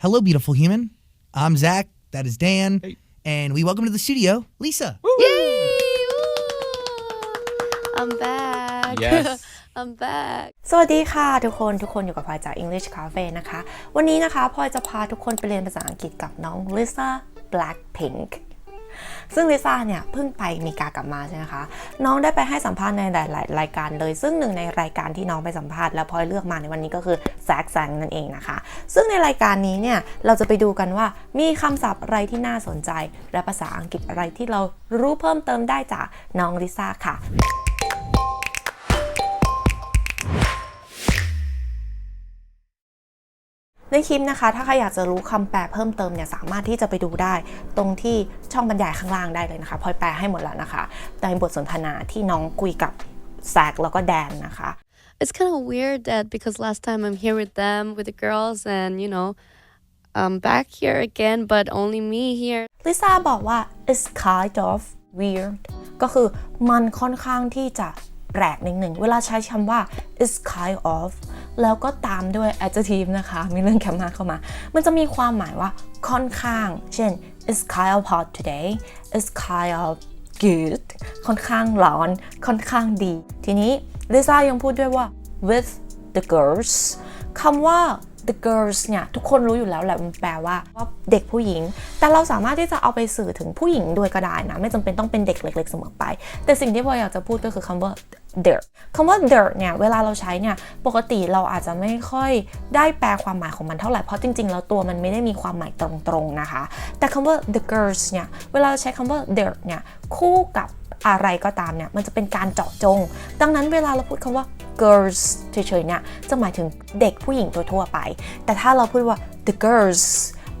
Hello, beautiful human. I'm Zach. That is Dan. And we welcome to the studio, Lisa. Yay! I'm back. Yes. I'm back. สวัสดีค่ะทุกคนทุกคนอยู่กับพลอยจาก English Cafe นะคะ วันนี้นะคะพลอยจะพาทุกคนไปเรียนภาษาอังกฤษกับน้อง Lisa Blackpink ซึ่งลิซ่าเนี่ยเพิ่งไปอเมีกากลับมาใช่ไหมคะ น้องได้ไปให้สัมภาษณ์ในหลาย ๆ รายการเลย ซึ่งหนึ่งในรายการที่น้องไปสัมภาษณ์แล้วพลอยเลือกมาในวันนี้ก็คือแซกแซงนั่นเองนะคะ ซึ่งในรายการนี้เนี่ยเราจะไปดูกันว่ามีคำศัพท์อะไรที่น่าสนใจ และภาษาอังกฤษอะไรที่เรารู้เพิ่มเติมได้จากน้องลิซ่าค่ะ ในคลิปนะคะ ถ้าใครอยากจะรู้คำแปลเพิ่มเติมเนี่ยสามารถที่จะไปดูได้ ตรงที่ช่องบรรยายข้างล่างได้เลยนะคะพลอยแปลให้หมดแล้วนะคะในบทสนทนาที่น้องคุยกับแซกแล้วก็แดนนะคะ It's kind of weird that because last time I'm here with them, with the girls, and you know, I'm back here again, but only me here. ลิซ่าบอกว่า it's kind of weird ก็คือมันค่อนข้างที่จะแปลกนิดหนึ่งเวลาใช้คำว่า it's kind of แล้วก็ตามด้วย adjective นะคะ มีเรื่องแคมมาเข้ามา มันจะมีความหมายว่าค่อนข้าง เช่น it's kind of hot today it's kind of good ค่อนข้างร้อน ค่อนข้างดี ทีนี้ลิซ่ายังพูดด้วยว่า with the girls คำว่า the girls เนี่ย ทุกคนรู้อยู่แล้วแหละมันแปลว่าว่าเด็กผู้หญิง แต่เราสามารถที่จะเอาไปสื่อถึงผู้หญิงด้วยก็ได้นะ ไม่จำเป็นต้องเป็นเด็กเล็กๆเสมอไป แต่สิ่งที่พออยากจะพูดก็คือคำว่า dirt คำว่า dirt เนี่ย เวลาเราใช้เนี่ย ปกติเราอาจจะไม่ค่อยได้แปลความหมายของมันเท่าไหร่ เพราะจริงๆ แล้วตัวมันไม่ได้มีความหมายตรงๆ นะคะ แต่คำว่า the girls เนี่ย เวลาเราใช้คำว่า dirt เนี่ย คู่กับ อะไรก็ตามเนี่ยมันจะเป็นการเจาะจง ดังนั้นเวลาเราพูดคำว่า girls เฉยๆเนี่ยจะหมายถึงเด็กผู้หญิงทั่วๆไป แต่ถ้าเราพูดว่า the girls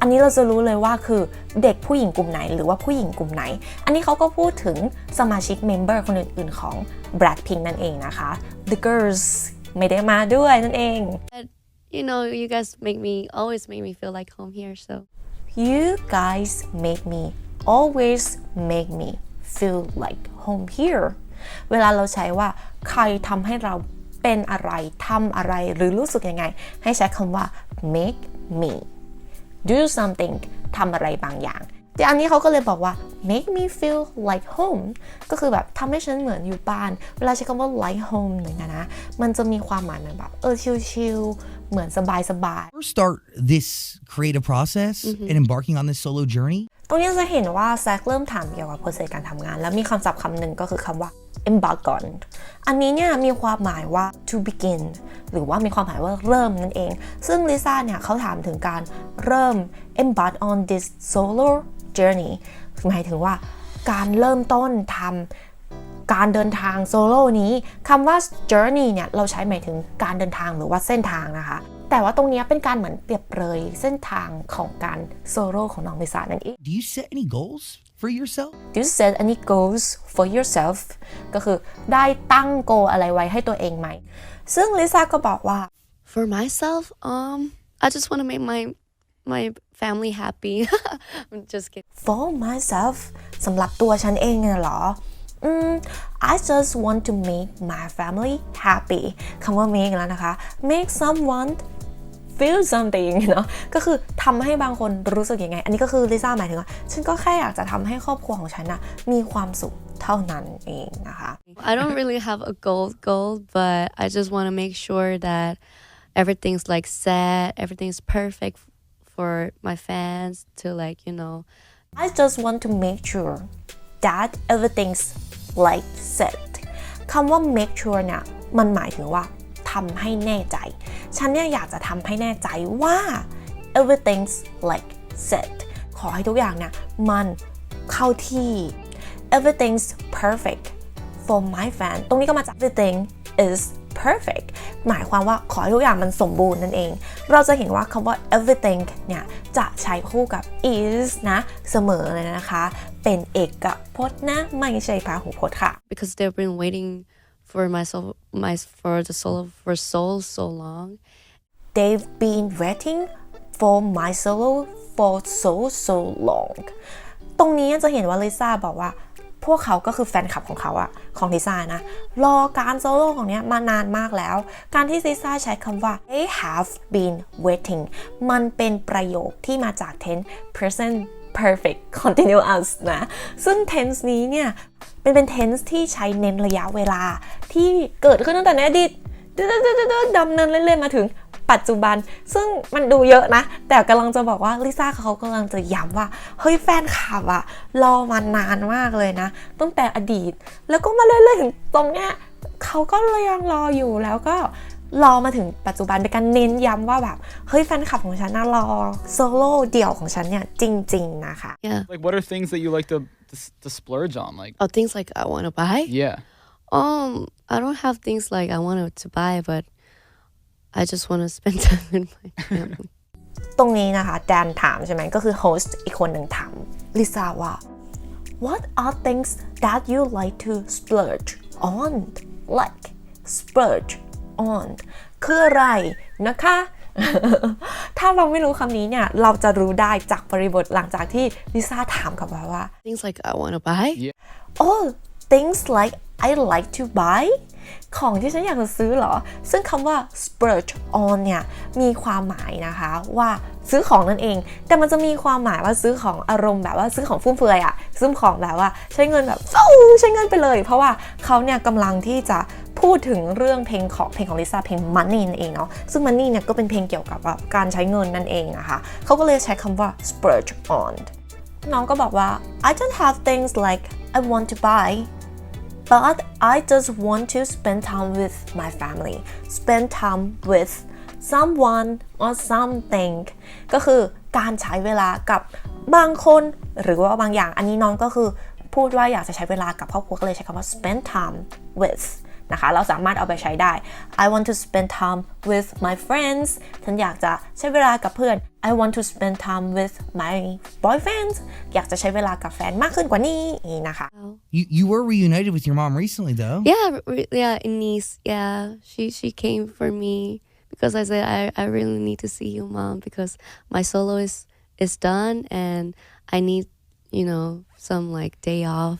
อันนี้เราจะรู้เลยว่าคือเด็กผู้หญิงกลุ่มไหน หรือว่าผู้หญิงกลุ่มไหน อันนี้เขาก็พูดถึงสมาชิกเมมเบอร์คนอื่นๆของ Blackpink นั่นเองนะคะ the girls ไม่ได้มาด้วยนั่นเอง But you know, you guys make me always make me feel like home here. So you guys make me always make me feel like home here เวลาเราใช้ว่าใครทำให้เราเป็นอะไรทำอะไรหรือรู้สึกยังไง ให้ใช้คำว่า make me do something ทำอะไรบางอย่างแต่อันนี้เขาก็เลยบอกว่า make me feel like home ก็คือแบบทำให้ฉันเหมือนอยู่บ้าน เวลาใช้คำว่า like home หนึ่งอะนะ มันจะมีความหมายเหมือนแบบเออชิลๆเหมือนสบายๆ First start this creative process and embarking on this solo journey, ตรงนี้จะเห็นว่าแซกเริ่มถามเกี่ยวกับโปรเซสการทำงาน แล้วมีคำศัพท์คำหนึ่งก็คือคำว่า embark on อันนี้เนี่ยมีความหมายว่า to begin หรือว่ามีความหมายว่าเริ่มนั่นเอง ซึ่งลิซ่าเนี่ยเขาถามถึงการเริ่ม embark on this solo journey หมายถึงว่าการเริ่มต้นทำการเดินทางโซโล่นี้คำว่า journey เนี่ยเราใช้หมายถึงการเดินทางหรือว่าเส้นทางนะคะ แต่ว่าตรงเนี้ยเป็นการเหมือนเปรียบเปรยเส้นทางของการโซโล่ของน้องลิซ่านั่นเอง do you set any goals for yourself? Do you set any goals for yourself ก็คือได้ตั้งโกอะไรไว้ให้ตัวเองไหม ซึ่งลิซ่าก็บอกว่า for myself, um, I just want to make my my family happy. I'm just kidding. for myself สำหรับตัวฉันเองเนี่ยเหรออืม I just want to make my family happy คำว่า make แล้วนะคะ make someone feel something เนาะก็คือทำให้บางคนรู้สึกยังไง อันนี้ก็คือลิซ่าหมายถึงว่าฉันก็แค่อยากจะทำให้ครอบครัวของฉันนะมีความสุขเท่านั้นเองนะคะ I don't really have a goal goal, but I just want to make sure that everything's like set, everything's perfect f- for my fans to like, you know, I just want to make sure that everything's like set คำว่า make sure เนี่ยมันหมายถึงว่าทำให้แน่ใจ ฉันเนี่ยอยากจะทำให้แน่ใจว่า everything's like set ขอให้ทุกอย่างเนี่ยมันเข้าที่ everything's perfect for my fan ตรงนี้ก็มาจาก everything is perfect หมายความว่าขอให้ทุกอย่างมันสมบูรณ์นั่นเอง เราจะเห็นว่าคำว่า everything เนี่ย จะใช้คู่กับ is นะ เสมอเลยนะคะ เป็นเอกพจน์นะ ไม่ใช่พาหุพจน์ค่ะ because they've been waiting for my soul, my for the solo for so so long. They've been waiting for my solo for so so long ตรงนี้จะเห็นว่าลิซ่าบอกว่าพพวกเขาก็คือแฟนคลับของเขาอะของลิซ่านะ รอการโซโล่ของเนี้ยมานานมากแล้ว การที่ลิซ่าใช้คำว่า they have been waiting มันเป็นประโยคที่มาจาก tense present perfect continuous นะ ซึ่ง tense นี้เนี่ยเป็นเป็น tense ที่ใช้เน้นระยะเวลา ที่เกิดขึ้นตั้งแต่ในอดีตดำเนินเรื่อยๆมาถึงปัจจุบัน ซึ่งมันดูเยอะนะ แต่กำลังจะบอกว่าลิซ่าเขากำลังจะย้ำว่า เฮ้ยแฟนคลับอะรอมานานมากเลยนะ ตั้งแต่อดีต แล้วก็มาเรื่อยๆถึงตรงเนี้ยเขาก็เลยยังรออยู่แล้วก็ รอมาถึงปัจจุบันเป็นการเน้นย้ำว่าแบบ เฮ้ยแฟนคลับของฉันน่ารอโซโล่เดี่ยวของฉันเนี่ย จริง ๆ นะคะ Yeah. Like, what are things that you like to to, to splurge on? Like, Oh, things like I want to buy. yeah. Um, I don't have things like I wanted to buy, but I just want to spend time with my family. ตรงนี้นะคะแดนถามใช่ไหมก็คือโฮสต์อีกคนหนึ่งถามลิซ่าว่า What are things that you like to splurge on like splurge on คืออะไรนะคะ ถ้าเราไม่รู้คำนี้เนี่ย เราจะรู้ได้จากบริบทหลังจากที่ลิซ่าถามกลับมาว่า things like I want to buy. oh things like I like to buy ของที่ฉันอยากจะซื้อเหรอ ซึ่งคำว่า splurge on เนี่ย มีความหมายนะคะว่าซื้อของนั่นเอง แต่มันจะมีความหมายว่าซื้อของอารมณ์แบบว่าซื้อของฟุ่มเฟือยอะซื้อของแบบว่าใช้เงินแบบฟูใช้เงินไปเลย เพราะว่าเขาเนี่ยกำลังที่จะ พูดถึงเรื่องเพลงของเพลงของลิซ่าเพลง money นั่นเองเนาะซึ่ง money เนี่ยก็เป็นเพลงเกี่ยวกับการใช้เงินนั่นเองนะคะเขาก็เลยใช้คำว่า splurge on น้องก็บอกว่า I don't have things like I want to buy but I just want to spend time with my family spend time with someone or something ก็คือการใช้เวลากับบางคนหรือว่าบางอย่างอันนี้น้องก็คือพูดว่าอยากจะใช้เวลากับครอบครัวก็เลยใช้คำว่า spend time with นะคะ เราสามารถเอาไปใช้ได้ I want to spend time with my friends ฉันอยากจะใช้เวลากับเพื่อน I want to spend time with my boyfriend อยากจะใช้เวลากับแฟนมากขึ้นกว่านี้นี่นะคะ You you were reunited with your mom recently though. Yeah, re- yeah, in Nice. Yeah, she she came for me because I said I, I really need to see you, mom, because my solo is is done and I need you know some like day off,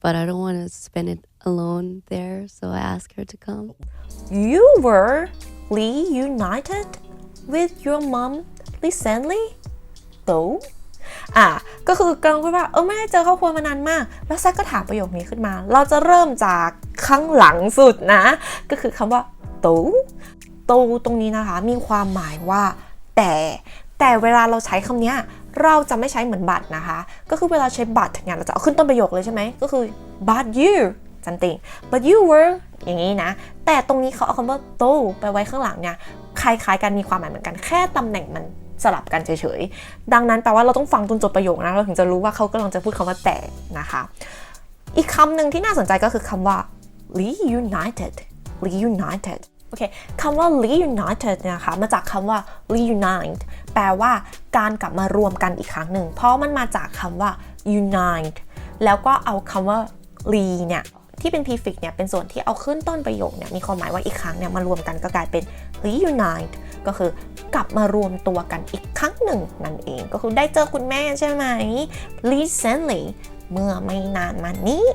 but I don't want to spend it alone there. So I asked her to come. You were reunited with your mom recently though อะ ก็คือกำลังพูดว่า เออ ไม่ได้เจอครอบครัวมานานมาก แล้วแซกก็ถามประโยคนี้ขึ้นมา เราจะเริ่มจากข้างหลังสุดนะ ก็คือคำว่า though though ตรงนี้นะคะ มีความหมายว่า แต่ แต่เวลาเราใช้คำเนี้ยเราจะไม่ใช้เหมือนบัตรนะคะ ก็คือเวลาใช้บัตรเนี่ยเราจะเอาขึ้นต้นประโยคเลยใช่ไหม ก็คือ but you something but you were อย่างนี้นะ แต่ตรงนี้เขาเอาคำว่า though ไปไว้ข้างหลังเนี่ยคล้ายๆกันมีความหมายเหมือนกันแค่ตำแหน่งมันสลับกันเฉยๆ ดังนั้นแปลว่าเราต้องฟังจนจบประโยคนะ เราถึงจะรู้ว่าเขากำลังจะพูดคำว่าแต่นะคะ อีกคำหนึ่งที่น่าสนใจก็คือคำว่า reunited reunited โอเคคำว่า reunited นะคะ มาจากคำว่า reunite แปลว่าการกลับมารวมกันอีกครั้งหนึ่ง เพราะมันมาจากคำว่า unite แล้วก็เอาคำว่า re เนี่ย ที่เป็น prefix เนี่ยเป็นส่วนที่เอาขึ้นต้นประโยคเนี่ยมีความหมายว่าอีกครั้งเนี่ยมารวมกันก็กลายเป็น reunite ก็คือกลับมารวมตัวกันอีกครั้งหนึ่งนั่นเองก็คือได้เจอคุณแม่ใช่ไหม recently เมื่อไม่นานมานี้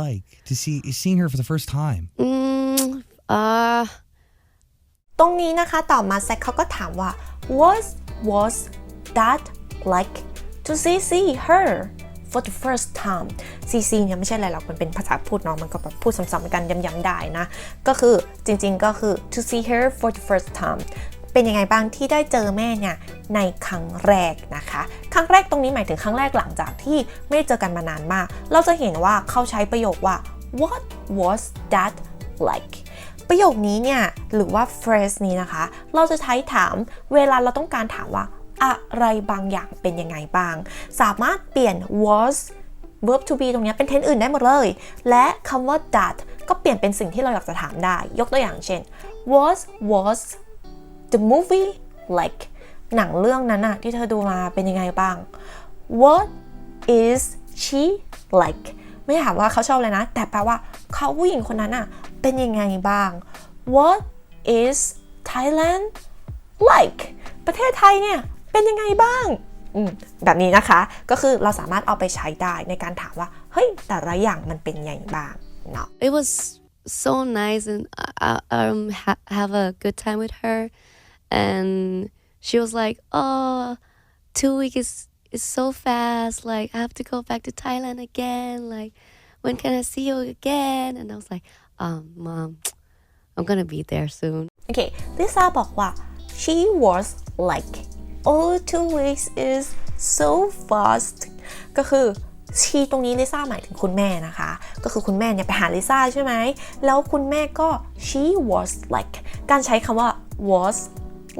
Like to see seeing her for the first time. Mm, uh, ตรงนี้นะคะต่อมาแซคเขาก็ถามว่า what was that like to see see her for the first time see see เนี่ยไม่ใช่อะไรหรอกมันเป็นภาษาพูดเนาะมันก็แบบพูดซ้ำๆกันย้ำๆได้นะ ก็คือจริงๆก็คือ to see her for the first time เป็นยังไงบ้างที่ได้เจอแม่เนี่ยในครั้งแรกนะคะ ครั้งแรกตรงนี้หมายถึงครั้งแรกหลังจากที่ไม่ได้เจอกันมานานมาก เราจะเห็นว่าเขาใช้ประโยคว่า what was that like ประโยคนี้เนี่ยหรือว่า phrase นี้นะคะ เราจะใช้ถามเวลาเราต้องการถามว่า อะไรบางอย่างเป็นยังไงบ้าง สามารถเปลี่ยน was verb to be ตรงนี้เป็น tense อื่นได้หมดเลย และคำว่า that ก็เปลี่ยนเป็นสิ่งที่เราอยากจะถามได้ ยกตัวอย่างเช่น was was the movie like หนังเรื่องนั้นอะที่เธอดูมาเป็นยังไงบ้าง what is she like ไม่ถามว่าเขาชอบอะไรนะ แต่แปลว่าเขาผู้หญิงคนนั้นอะเป็นยังไงบ้าง what is Thailand like ประเทศไทยเนี่ย เป็นยังไงบ้างอืมแบบนี้นะคะก็คือเราสามารถเอาไปใช้ได้ในการถามว่าเฮ้ยแต่ละอย่างมันเป็นอย่างบ้างเนาะ It was so nice, and I, I um ha- have a good time with her, and she was like, "Oh, two weeks is is so fast. Like I have to go back to Thailand again. Like when can I see you again?" And I was like, "Um, mom, I'm gonna be there soon." โอเคลิซ่าบอกว่า she was like oh two weeks is so fast ก็คือ she ตรงนี้ลิซ่าหมายถึงคุณแม่นะคะ ก็คือคุณแม่เนี่ยไปหาลิซ่าใช่ไหม แล้วคุณแม่ก็ she was like การใช้คำว่า was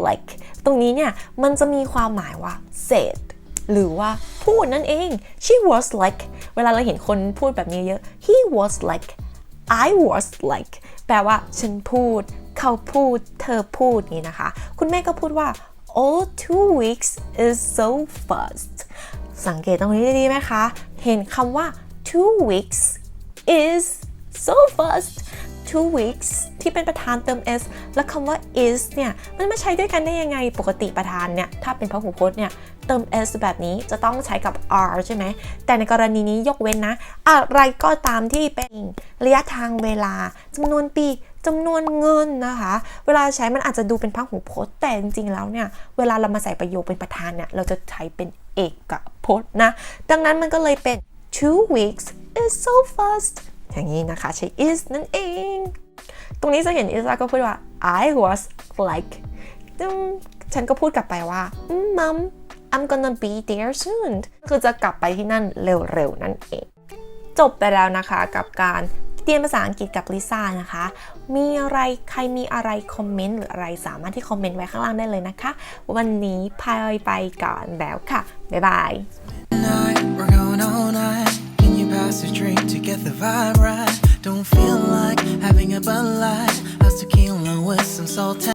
like ตรงนี้เนี่ย มันจะมีความหมายว่า said หรือว่าพูดนั่นเอง she was like เวลาเราเห็นคนพูดแบบนี้เยอะ he was like I was like แปลว่าฉันพูด เขาพูด เธอพูดนี้นะคะ คุณแม่ก็พูดว่า oh two weeks is so fast สังเกตตรงนี้ดีไหมคะ เห็นคำว่า two weeks is so fast two weeks ที่เป็นประธานเติม s และคำว่า is เนี่ย มันมาใช้ด้วยกันได้ยังไงปกติประธานเนี่ย ถ้าเป็นพหูพจน์เนี่ย เติม s แบบนี้จะต้องใช้กับ r ใช่ไหม แต่ในกรณีนี้ยกเว้นนะ อะไรก็ตามที่เป็นระยะทางเวลาจำนวนปี จำนวนเงินนะคะ เวลาใช้มันอาจจะดูเป็นพหูพจน์ แต่จริงๆแล้วเนี่ย เวลาเรามาใส่ประโยคเป็นประธานเนี่ย เราจะใช้เป็นเอกพจน์นะ ดังนั้นมันก็เลยเป็น two weeks is so fast อย่างนี้นะคะ ใช้ is นั่นเอง ตรงนี้จะเห็นอิซ่าก็พูดว่า I was like ฉันก็พูดกลับไปว่า mom I'm gonna be there soon คือจะกลับไปที่นั่นเร็วๆ นั่นเอง จบไปแล้วนะคะกับการ เรียนภาษาอังกฤษกับลิซ่านะคะ มีอะไรใครมีอะไรคอมเมนต์หรืออะไรสามารถที่คอมเมนต์ไว้ข้างล่างได้เลยนะคะ วันนี้พายไปก่อนแล้วค่ะ บ๊ายบาย Don't feel like having a Bud Light. A tequila with some salt.